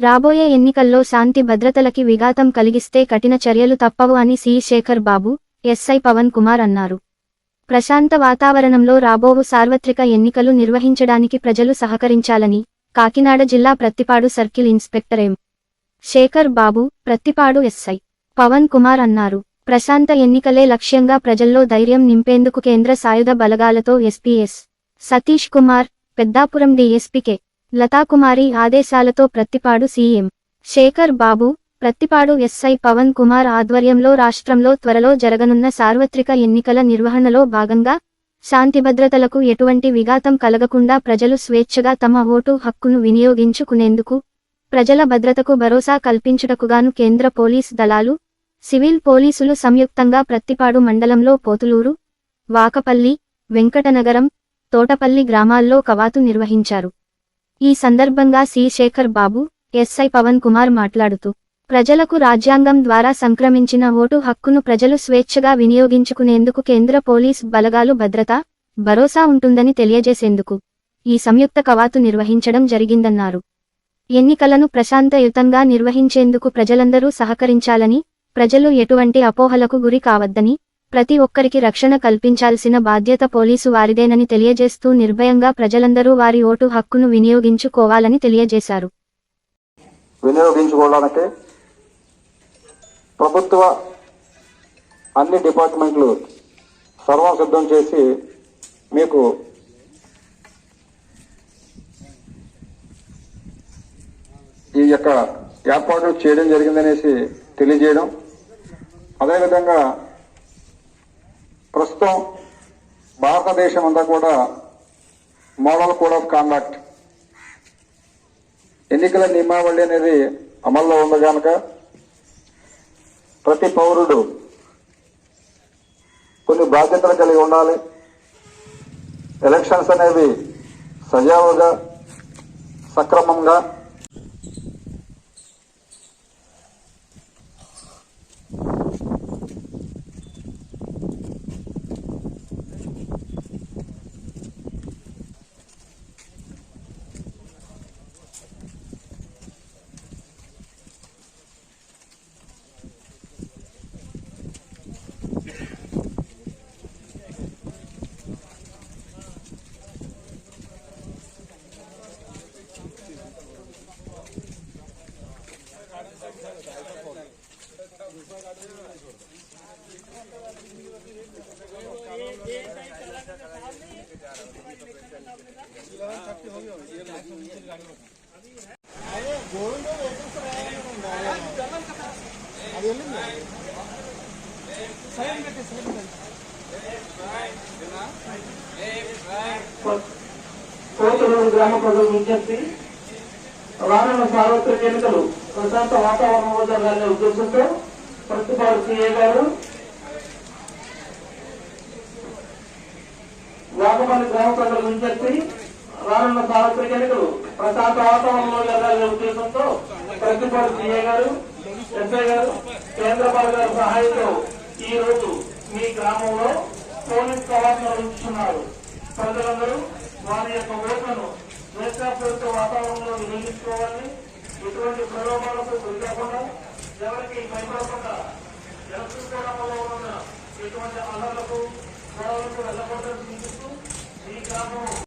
రాబోయే ఎన్నికల్లో శాంతి భద్రతలకి విఘాతం కలిగిస్తే కఠిన చర్యలు తప్పవు అని సి. శేఖర్ బాబు ఎస్ఐ పవన్ కుమార్ అన్నారు. ప్రశాంత వాతావరణంలో రాబోవు సార్వత్రిక ఎన్నికలు నిర్వహించడానికి ప్రజలు సహకరించాలని కాకినాడ జిల్లా Prathipadu circle inspector M. Sekhar Babu Prathipadu SI Pawan Kumar అన్నారు. ప్రశాంత ఎన్నికలే లక్ష్యంగా ప్రజల్లో ధైర్యం నింపేందుకు కేంద్ర సాయుధ బలగాలతో ఎస్పీఎస్ సతీష్ కుమార్ పెద్దాపురం డీఎస్పీకే లతాకుమారి ఆదేశాలతో ప్రత్తిపాడు సీఎం శేఖర్ బాబు ప్రత్తిపాడు ఎస్ఐ పవన్ కుమార్ ఆధ్వర్యంలో రాష్ట్రంలో త్వరలో జరగనున్న సార్వత్రిక ఎన్నికల నిర్వహణలో భాగంగా శాంతి భద్రతలకు ఎటువంటి విఘాతం కలగకుండా ప్రజలు స్వేచ్ఛగా తమ ఓటు హక్కును వినియోగించుకునేందుకు ప్రజల భద్రతకు భరోసా కల్పించుటకుగాను కేంద్ర పోలీస్ దళాలు సివిల్ పోలీసులు సంయుక్తంగా ప్రత్తిపాడు మండలంలో పోతులూరు వాకపల్లి వెంకటనగరం తోటపల్లి గ్రామాల్లో కవాతు నిర్వహించారు. ఈ సందర్భంగా సి. శేఖర్ బాబు ఎస్ఐ పవన్ కుమార్ మాట్లాడుతూ ప్రజలకు రాజ్యాంగం ద్వారా సంక్రమించిన ఓటు హక్కును ప్రజలు స్వేచ్ఛగా వినియోగించుకునేందుకు కేంద్ర పోలీస్ బలగాలు భద్రత భరోసా ఉంటుందని తెలియజేసేందుకు ఈ సంయుక్త కవాతు నిర్వహించడం జరిగిందన్నారు. ఎన్నికలను ప్రశాంతయుతంగా నిర్వహించేందుకు ప్రజలందరూ సహకరించాలని ప్రజలు ఎటువంటి అపోహలకు గురి కావద్దని ప్రతి ఒక్కరికి రక్షణ కల్పించాల్సిన బాధ్యత పోలీసు వారిదేనని తెలియజేస్తూ నిర్భయంగా ప్రజలందరూ వారి ఓటు హక్కును వినియోగించుకోవాలని తెలియజేశారు. వినియోగించుకోవడానికి ప్రభుత్వ అన్ని డిపార్ట్మెంట్లు సర్వం సిద్ధం చేసి మీకు ఈ యొక్క ఏర్పాటు చేయడం జరిగిందనేసి తెలియజేయడం అదేవిధంగా ప్రస్తుతం భారతదేశం అంతా కూడా మోడల్ కోడ్ ఆఫ్ కాండక్ట్ ఎన్నికల నియమావళి అనేది అమల్లో ఉంది కనుక ప్రతి పౌరుడు కొన్ని బాధ్యతలు కలిగి ఉండాలి. ఎలక్షన్స్ అనేవి సజావుగా సక్రమంగా కోతలూరు గ్రామ ప్రజల విజ్ఞప్తి రానున్న సార్వత్రిక ఎన్నికలు ప్రశాంత వాతావరణంలో జరగాలనే ఉద్దేశంతో ప్రతిపాడు సీఏ గారు వాకపల్లి గ్రామ ప్రజల విజ్ఞప్తి రానున్న సార్వత్రిక ఎన్నికలు ప్రశాంత వాతావరణంలో జరగాలనే ఉద్దేశంతో ప్రతిపాడు సీఏ గారు ఎస్ఐ గారు కేంద్రపాల్ గారి సహాయంతో ఈ రోజు మీ గ్రామంలో పోలీస్ కవాతులు ఉంచుతున్నారు ప్రజలందరూ వారి యొక్క ఓట్లను స్వేచ్ఛాపూరిత వాతావరణంలో వినియోగించుకోవాలని ఎటువంటి ప్రలోభాలకు గురి కాకుండా ఎవరికి భయపడకుండా ఎలక్ట్రికోవడంలో ఉన్న ఎటువంటి అల్లర్లకు గొడవలకు వెళ్ళకూడదని సూచిస్తూ ఈ గ్రామం